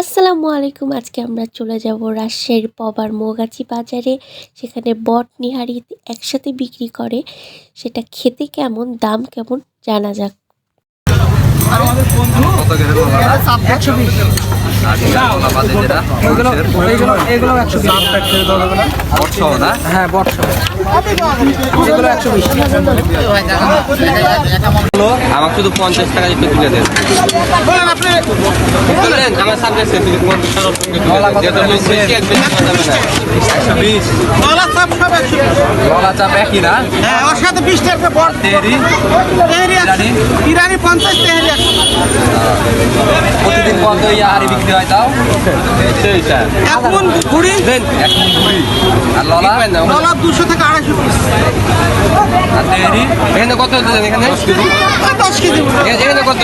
আসসালামু আলাইকুম। আজকে আমরা চলে যাব রাজশাহীর পবার মোগাছি বাজারে। সেখানে বট নিহারি একসাথে বিক্রি করে। সেটা খেতে কেমন, দাম কেমন, জানা যাক। আমাকে শুধু পঞ্চাশ টাকা একটু তুলে দেন। দেন আমার সামনে এসে তুলে পঞ্চাশ টাকা তুলে দেন। যেহেতু লোক বেশি এক বেশি করা যাবে না। একশো বিশ গলা চাপ একই না হ্যাঁ ওর সাথে বিশ টাকা বড় তেরি তেহারি ইরানি পঞ্চাশ তেহারি প্রতিদিন কত ইয়া হাড়ি বিক্রি হয় তাও সেইটা। এক মন ঘুড়ি এক মণ ঘুড়ি আর ললা না, দুশো থেকে আড়াইশো পিস আর তেরি এখানে কত দেন এখানে দশ কেজি এ- এখানে কত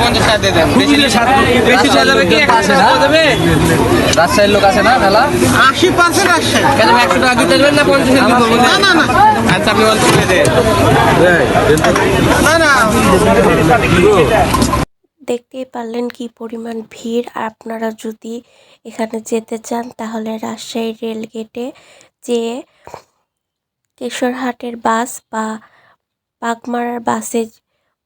পঞ্চাশ টাকা দিয়ে দেন। বেশি বেশি কি একশো না? দেবে রাজশাহীর লোক আছে না মেলা আশি পার্সেন্ট আসছে কেন একশো টাকা দিতে দেবেন না পঞ্চাশ না না না। আচ্ছা আপনি অল্প করে দেন। না না। দেখতেই পারলেন কি পরিমাণ ভিড়। আর আপনারা যদি এখানে যেতে চান তাহলে রাজশাহী রেলগেটে যেয়ে কেশরহাটের বাস বা বাগমারার বাসে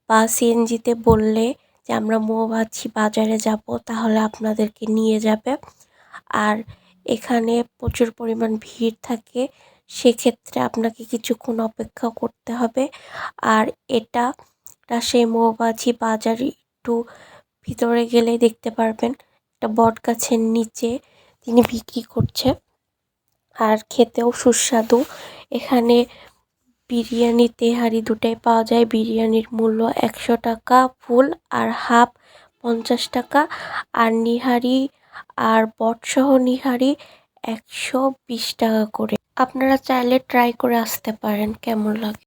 বা সিএনজিতে বললে যে আমরা মৌমাছি বাজারে যাব, তাহলে আপনাদেরকে নিয়ে যাবে। আর এখানে প্রচুর পরিমাণ ভিড় থাকে, সেক্ষেত্রে আপনাকে কিছুক্ষণ অপেক্ষা করতে হবে। আর এটা রাজশাহী মৌমাছি বাজার একটু ভিতরে গেলে দেখতে পারবেন। একটা বট গাছের নিচে তিনি বিক্রি করছে। আর খেতেও সুস্বাদু। এখানে বিরিয়ানি তেহারি দুটাই পাওয়া যায়। বিরিয়ানির মূল্য একশো টাকা, ফুল আর হাফ পঞ্চাশ টাকা। আর নিহারি আর বটসহ নিহারি একশো বিশ টাকা করে। আপনারা চাইলে ট্রাই করে আসতে পারেন, কেমন লাগে?